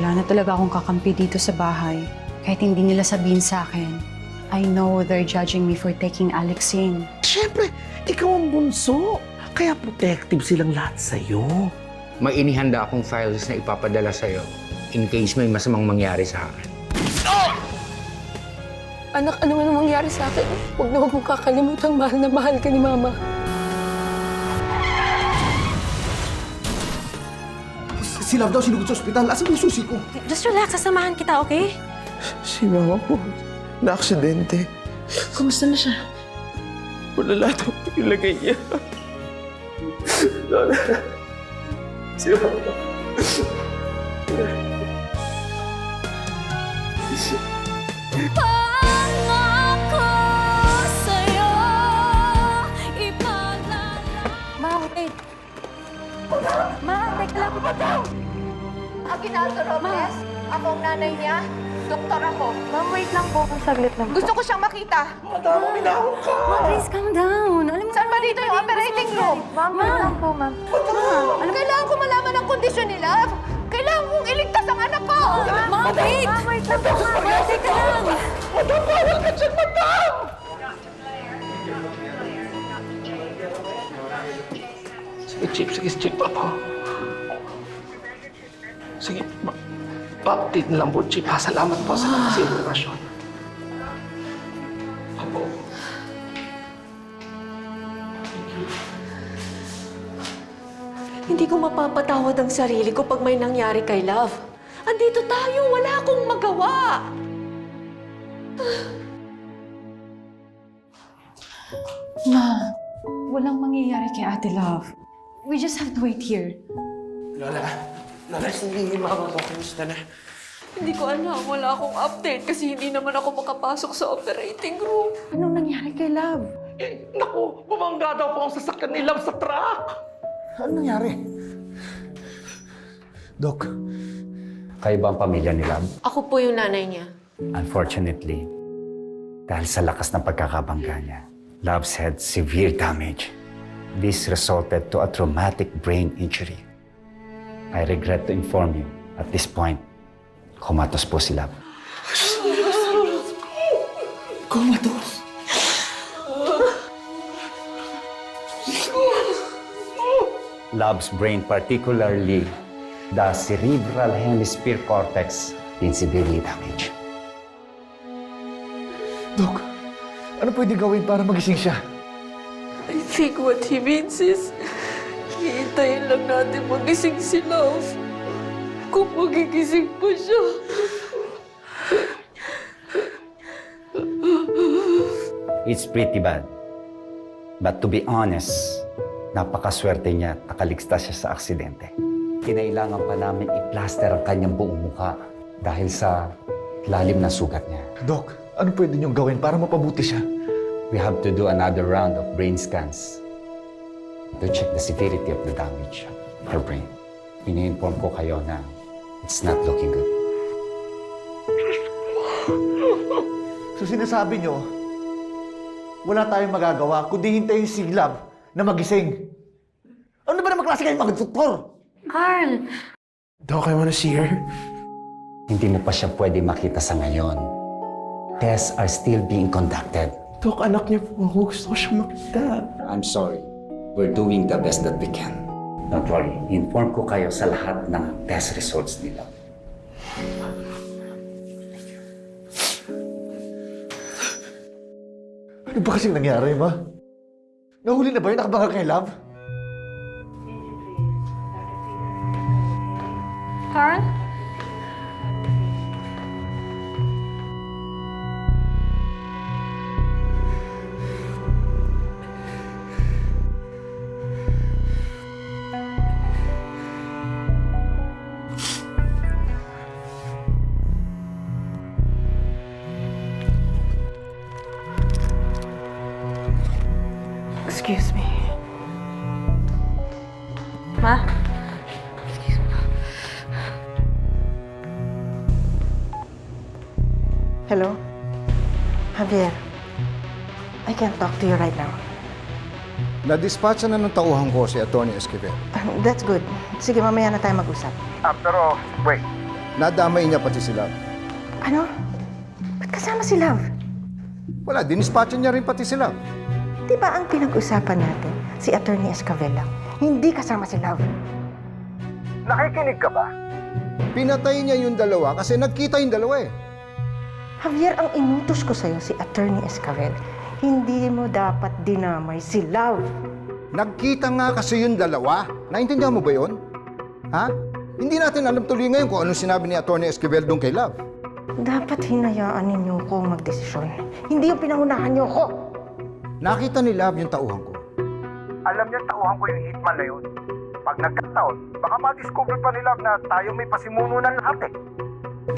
Wala na talaga akong kakampi dito sa bahay. Kahit hindi nila sabihin sa akin. I know they're judging me for taking Alex in. Siyempre, ikaw ang bunso. Kaya protective silang lahat sa'yo. May inihanda akong files na ipapadala sa'yo in case may masamang mangyari sa akin. Anak, ano man ang mangyari sa akin, huwag na huwag mong kakalimutang mahal na mahal ka ni Mama. Si Love daw sinugod sa ospital. Asan yung susi ko? Just relax, sasamahan kita, okay? Si mama po, na-aksidente. Kumusta na siya? Wala lahat ang ilagay niya. si mama. Ma, Ma, teka lang. Aguinaldo Robles, ako ang nanay niya. Doktor ako. Ma'am, wait lang po. Saglit lang Gusto ko siyang makita. Madama, minahon ka. Ma'am, please calm down. Alam mo, Saan ba dito yung operating room? Ma'am, wait lang po, ma'am. Alam, kailangan ko malaman ang kondisyon ni Love. Kailangan kong iligtas ang anak ko. Ma'am, wait! Ma'am, wait lang po, ma'am. Ma'am, teka lang. Madam, bawal ka dyan, madam! Sige. Sige, Chief. Apo. Pa-update na lang po, Chief. Ha? Salamat po sa konsiderasyon. Apo. Hindi ko mapapatawad ang sarili ko pag may nangyari kay Love. Andito tayo, wala akong magawa. Ma, walang mangyayari kay Ate Love. We just have to wait here. Lola, Lola, hindi mama mo. Kamusta na? Hindi ko alam, wala akong update kasi hindi naman ako makapasok sa operating room. Anong nangyari kay Love? Eh, naku, bumangga daw po ang sasakyan ni Love sa truck. Ano nangyari? Doc, Kayo ba ang pamilya ni Lab? Ako po yung nanay niya. Unfortunately, dahil sa lakas ng pagkakabangga niya, Lab's had severe damage. This resulted to a traumatic brain injury. I regret to inform you, at this point, kumatos po si Lab. Comatose. Lab's brain, particularly the cerebral hemisphere cortex, been severely damaged. Doc, ano pwede gawin para magising siya? I think what he means is, hihintayin lang natin magising si Love. Kung magigising pa siya. It's pretty bad. But to be honest, napakaswerte niya at nakaligtas siya sa aksidente. Kinailangan pa namin i-plaster ang kanyang buong mukha dahil sa lalim na sugat niya. Doc, ano pwede niyong gawin para mapabuti siya? We have to do another round of brain scans to check the severity of the damage of her brain. Ini-inform ko kayo na it's not looking good. So sinasabi niyo, wala tayong magagawa kundi hintayin si Love na magising. Ano ba naman klase kayong mga doktor? Carl! Doc, I wanna see her. Hindi mo pa siya pwede makita sa ngayon. Tests are still being conducted. Doc, anak niya po ako. Gusto ko siya makita. I'm sorry. We're doing the best that we can. Don't worry. Inform ko kayo sa lahat ng test results nila. Ano ba kasing nangyari, ma? Nahuli na ba yung nakabangal kay Love? Carl? Hello? Javier, I can't talk to you right now. Na-dispatcha na ng tauhan ko si Atty. Esquivel. That's good. Sige, mamaya na tayo mag-usap. Ah, pero, wait. Nadamay niya pati si Love. Ano? Ba't kasama si Love? Wala, dinispatcho niya rin pati si Love. Di ba ang pinag-usapan natin, si Attorney Escavel lang, hindi kasama si Love? Nakikinig ka ba? Pinatay niya yung dalawa kasi nagkita yung dalawa eh. Javier, ang inutos ko sa'yo, si Attorney Escavel, hindi mo dapat dinamay si Love. Nagkita nga kasi yung dalawa. Naintindihan mo ba yun? Ha? Hindi natin alam tuloy ngayon kung anong sinabi ni Atty. Esquivel doon kay Love. Dapat hinayaan ninyo ko magdesisyon. Hindi yung pinangunahan niyo ko. Nakita ni Love yung tauhan ko. Alam niya tauhan ko yung hitman na yun. Pag nagkataon, baka ma-discover pa ni Love na tayo may pasimuno ng lahat eh.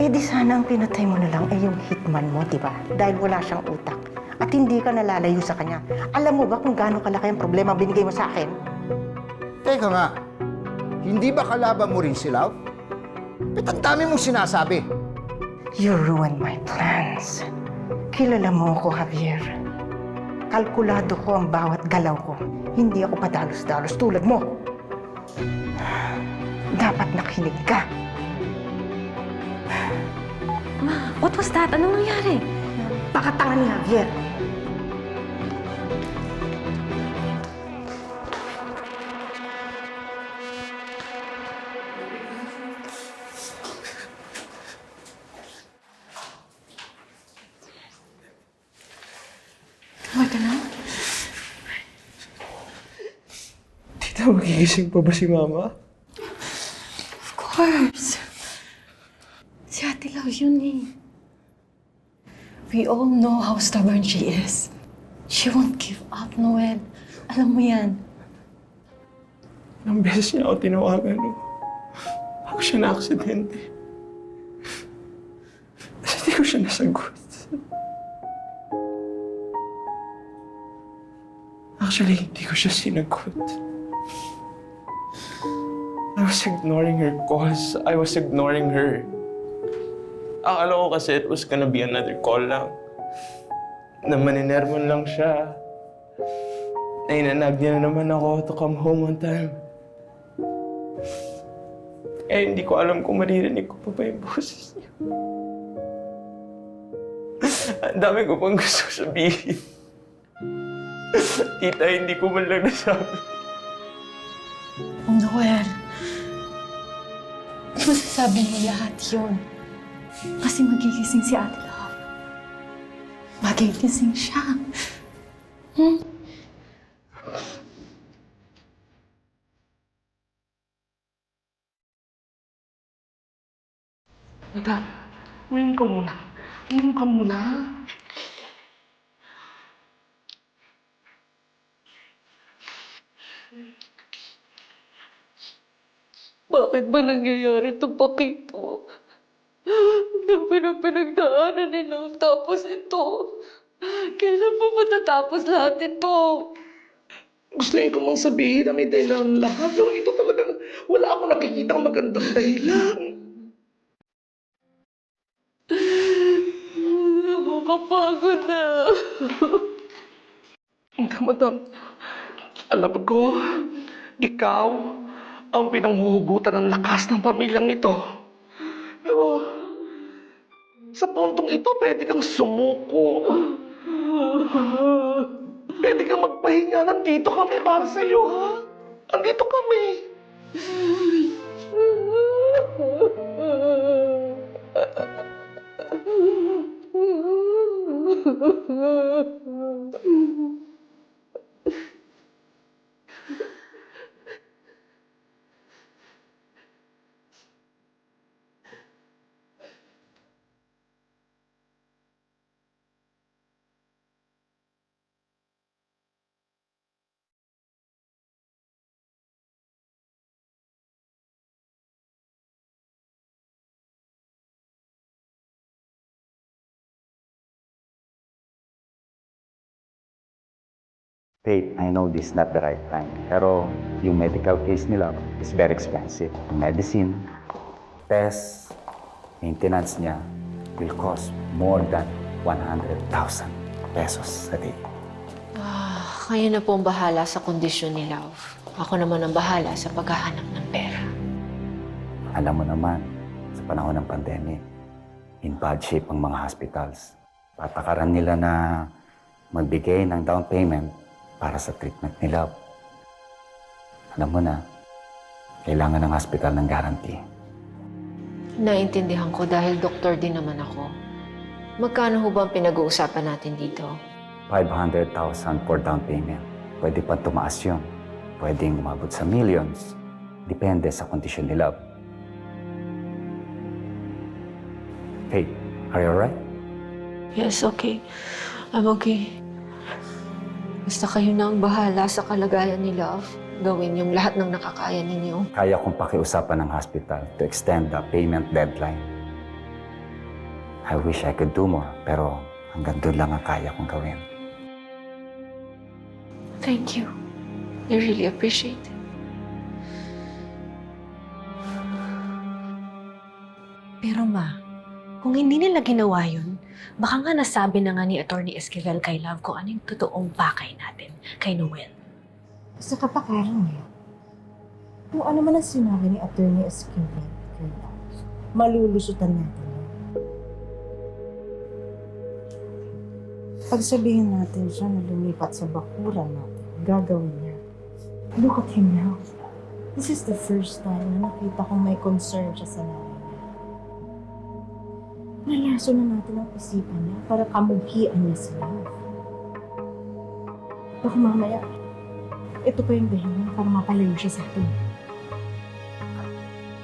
Eh di sana ang pinatay mo na lang ay yung hitman mo, di ba? Dahil wala siyang utak. At hindi ka nalalayo sa kanya. Alam mo ba kung gaano kalaki ang problema binigay mo sa akin? Teka nga, hindi ba kalaban mo rin si Love? Ba't ang dami mong sinasabi? You ruined my plans. Kilala mo ako, Javier. Kalkulado ko ang bawat galaw ko. Hindi ako padalos-dalos tulad mo. Dapat nakinig ka. What was that? Anong nangyari? Pakatangan ni Javier. Tita, magigising pa ba si Mama? Of course. Yun eh. We all know how stubborn she is. She won't give up, Noel. Alam mo yan. Ilang beses niya ako tinawagan, no? Ako siya na-aksidente. Kasi hindi ko siya nasagot. Actually, hindi ko siya sinagot. I was ignoring her calls. I was ignoring her. Akala ko kasi it was gonna be another call lang. Na maninermon lang siya. Na inanag niya na naman ako to come home on time. Eh, hindi ko alam kung maririnig ko pa ba yung boses niya. Ang dami ko pang gusto sabihin. Tita, hindi ko man lang nasabi. Noel. Masasabi niya lahat yun. Kasi magigising si Ate Love. Magigising siya. Tita, uminom ka muna. Uminom ka muna. Bakit ba nangyayari itong pakito? Ang pinagdaanan nila tapos ito. Kailan pa matatapos lahat ito? Gusto ko mang sabihin na may dahilan lahat. Pero ito talagang wala akong nakikita magandang dahilan. Nakakapagod na. Madam, alam ko, ikaw ang pinanghuhugutan ng lakas ng pamilyang ito. Sa puntong ito, pwede kang sumuko. Pwede kang magpahinga. Nandito kami para sa iyo, ha? Nandito kami. Faith, I know this is not the right time. Pero yung medical case nila is very expensive. Medicine, tests, maintenance niya will cost more than 100,000 pesos a day. Ah, kayo na po ang bahala sa kondisyon ni Love. Ako naman ang bahala sa paghahanap ng pera. Alam mo naman, sa panahon ng pandemic. In bad shape ang mga hospitals. Patakaran nila na magbigay ng down payment para sa treatment ni Love. Alam mo na, kailangan ng hospital ng guarantee. Naintindihan ko dahil doktor din naman ako. Magkano ho ba ang pinag-uusapan natin dito? 500,000 for down payment. Pwede pa tumaas yun. Pwedeng umabot sa millions. Depende sa kondisyon ni Love. Hey, are you alright? Yes, okay. I'm okay. Basta kayo na ang bahala sa kalagayan ni Love. Gawin yung lahat ng nakakaya ninyo. Kaya kong pakiusapan ng hospital to extend the payment deadline. I wish I could do more, pero hanggang doon lang ang kaya kong gawin. Thank you. I really appreciate it. Pero ma, kung hindi nila ginawa yun, baka nga nasabi na nga ni Attorney Esquivel kay Love kung ano yung totoong pakay natin kay Noel. Sa kapakaran eh. Kung ano man ang sinabi ni Attorney Esquivel kay Love, malulusutan natin yun. Pagsabihin natin siya na lumipat sa bakuran natin, gagawin niya. Look at him now. This is the first time na nakita kong may concern siya sa niya. Nalaso na natin ang isipan niya para kamuhian niya si Love. Baka mamaya, ito pa yung dahilan para mapalayo siya sa atin.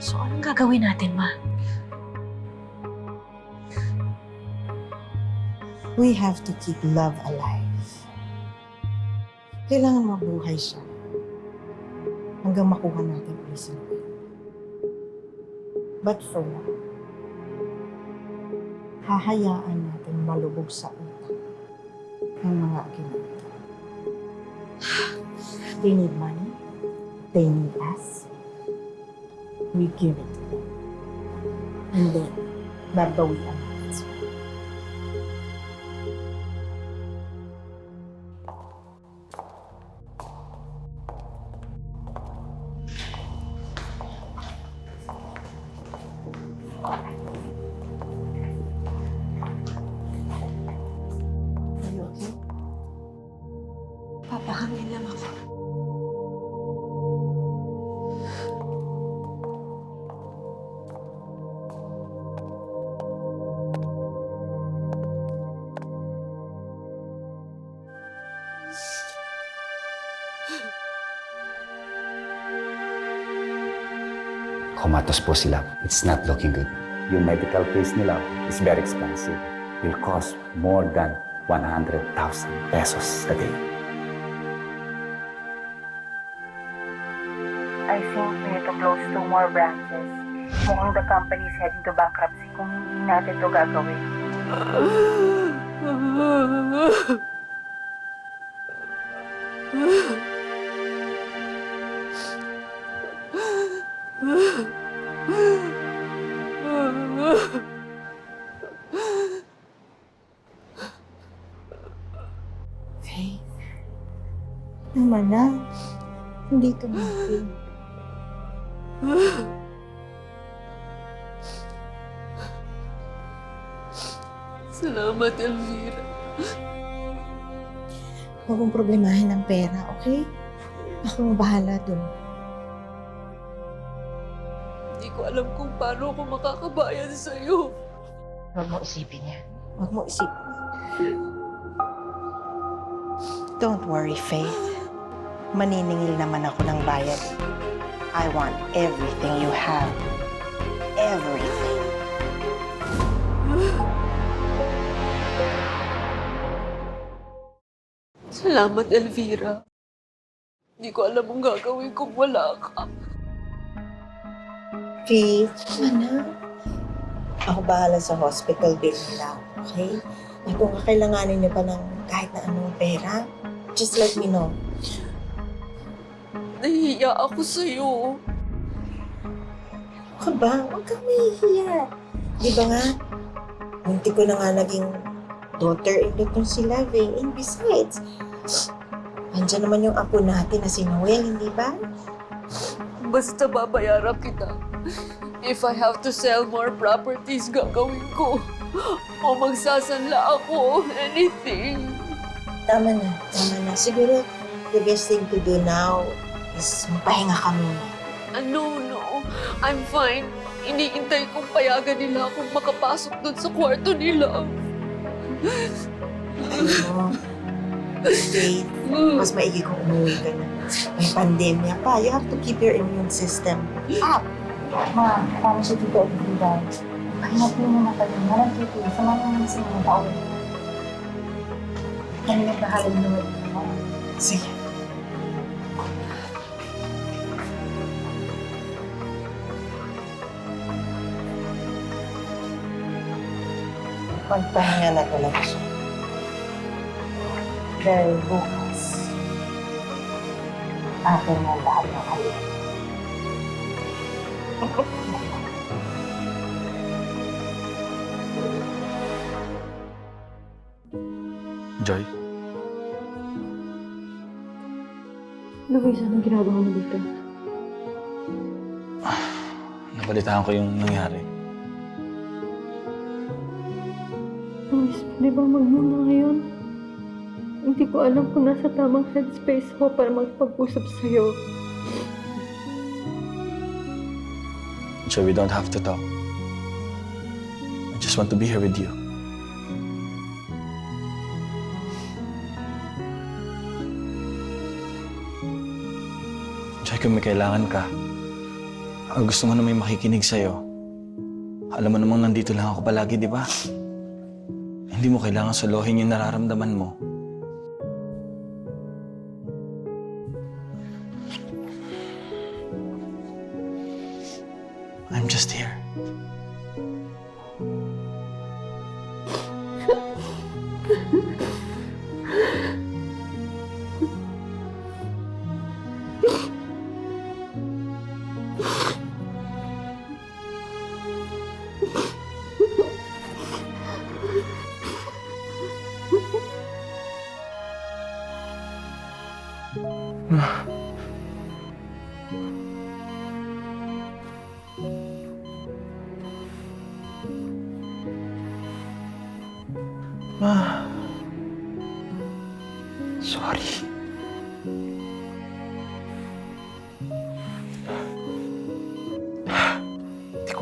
So anong gagawin natin, ma? We have to keep love alive. Kailangan mabuhay siya hanggang makuha natin si Noel. But for now, hahayaan natin malubog sa utak ng mga aginante. They need money. They need us. We give it to them. And then, babawian Kumatos po sila. It's not looking good. Yung medical case nila is very expensive. Will cost more than 100,000 pesos a day. I think we need to close two more branches. Mukhang the company is heading to bankruptcy kung hindi natin to gagawin. Faith. Naman na. Hindi ka natin. Salamat, Elvira. Huwag mong problemahin ang pera, okay? Ako ang bahala dun. Hindi ko alam kung paano ako makakabayan sa'yo. Huwag mo isipin yan. Huwag mo isipin. Don't worry, Faith. Maniningil naman ako ng bayad. I want everything you have. Everything. Salamat, Elvira. Hindi ko alam ang gagawin kung wala ka. Faith, mana. Ako bahala sa hospital bill nila, okay? At kung kakailanganin niyo pa ng kahit na anong pera, just let me know. Nahihiya ako sa'yo. Ka ba? Huwag kang mahihiya. Di ba nga? Munti ko na nga naging daughter-in-law si Love eh. And besides, andyan naman yung apo natin na si Noel, hindi ba? Basta babayaran kita. If I have to sell more properties, gagawin ko. O magsasanla ako, anything. Tama na, tama na. Siguro, the best thing to do now is magpahinga ka muna. Ah, no, no. I'm fine. Iniintay kong payagan nila akong makapasok doon sa kwarto nila. Ano, Faith, mas maigi kung umuwi ka na. May pandemya pa. You have to keep your immune system up. Ma, paano si Tito Edwina? Pahinga po muna kayo. Marang Tito, samahan mo naman sa mga tao. Kami nagbahala naman. Sige. Magpahinga na talaga siya. Dahil bukas, akin na lahat ng alin. Joy? Luis, anong ginagawa mo dito? Nabalitaan ko yung nangyari. Pwede ba magmuna ngayon? Hindi ko alam kung nasa tamang headspace ko para magpag-usap sa'yo. Joy, we don't have to talk. I just want to be here with you. Joy, kung may kailangan ka, o gusto mo na may makikinig sa'yo, alam mo namang nandito lang ako palagi, di ba? Mo kailangan suluhin yung nararamdaman mo.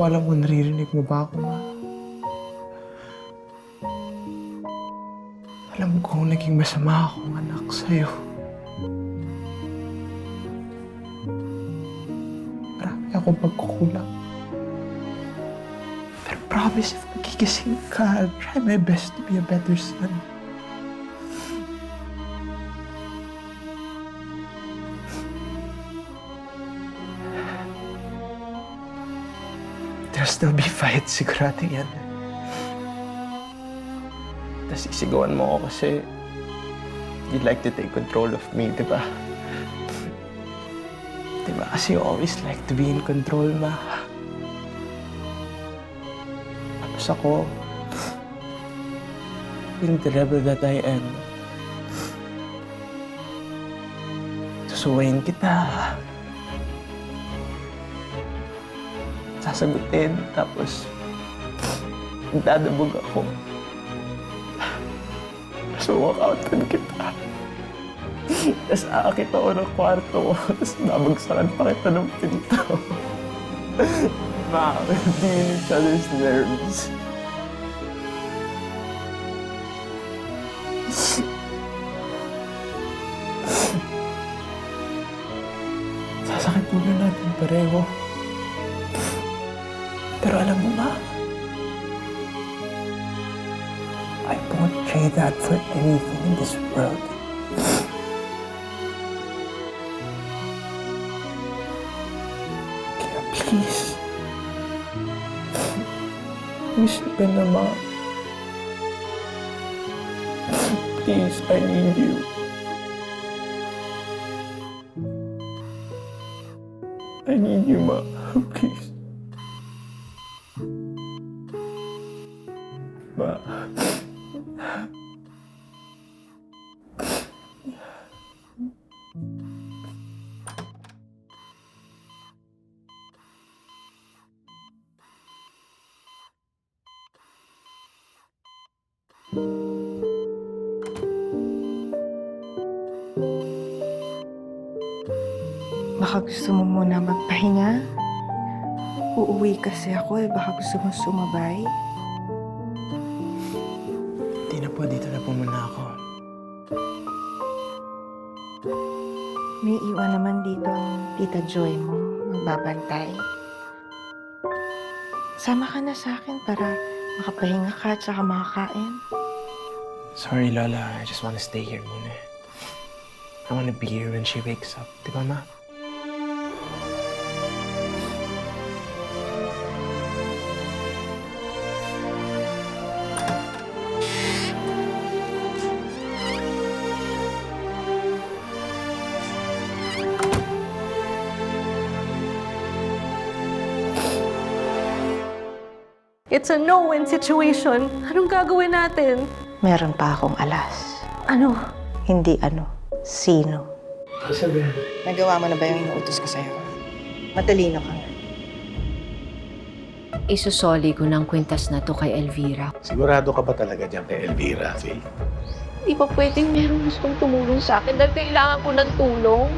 Ko alam kung naririnig mo ba ako, ma. Alam ko naging masama akong anak sa'yo. Marami akong pagkukulang. Pero promise, if magigising ka, I'll try my best to be a better son. Still be fights, sigurado yan. Tapos isigawan mo ako kasi you'd like to take control of me, di ba? Di ba? Kasi you always like to be in control, ma. Tapos ako, being the rebel that I am, susuwayin kita. Sasagutin, tapos dadabog ako. Tapos walkoutan kita. Tapos aakit ako ng kwarto mo. Tapos babagsakan pa kita ng pinto. Ma, we'll be in each other's nerves. I won't trade that for anything in this world. Kaya please, ka na ma. Please, I need you. Baka gusto mo muna magpahinga? Uuwi kasi ako eh. Baka gusto mo sumabay? Hindi na po, dito na po muna ako. May iwan naman dito ang tita Joy mo. Magbabantay. Sama ka na sa akin para makapahinga ka at saka makakain. Sorry, Lola. I just want to stay here muna. I want to be here when she wakes up. Di ba, Ma? It's a no-win situation. Anong gagawin natin? Meron pa akong alas. Ano? Hindi ano, sino. Sabi. Nagawa mo na ba yung inuutos ko sa'yo? Matalino ka nga. Isusoli ko ng kwintas na to kay Elvira. Sigurado ka ba talaga dyan kay Elvira, Faye? Di ba pwedeng merong gustong tumulong sa akin dahil kailangan ko ng tulong?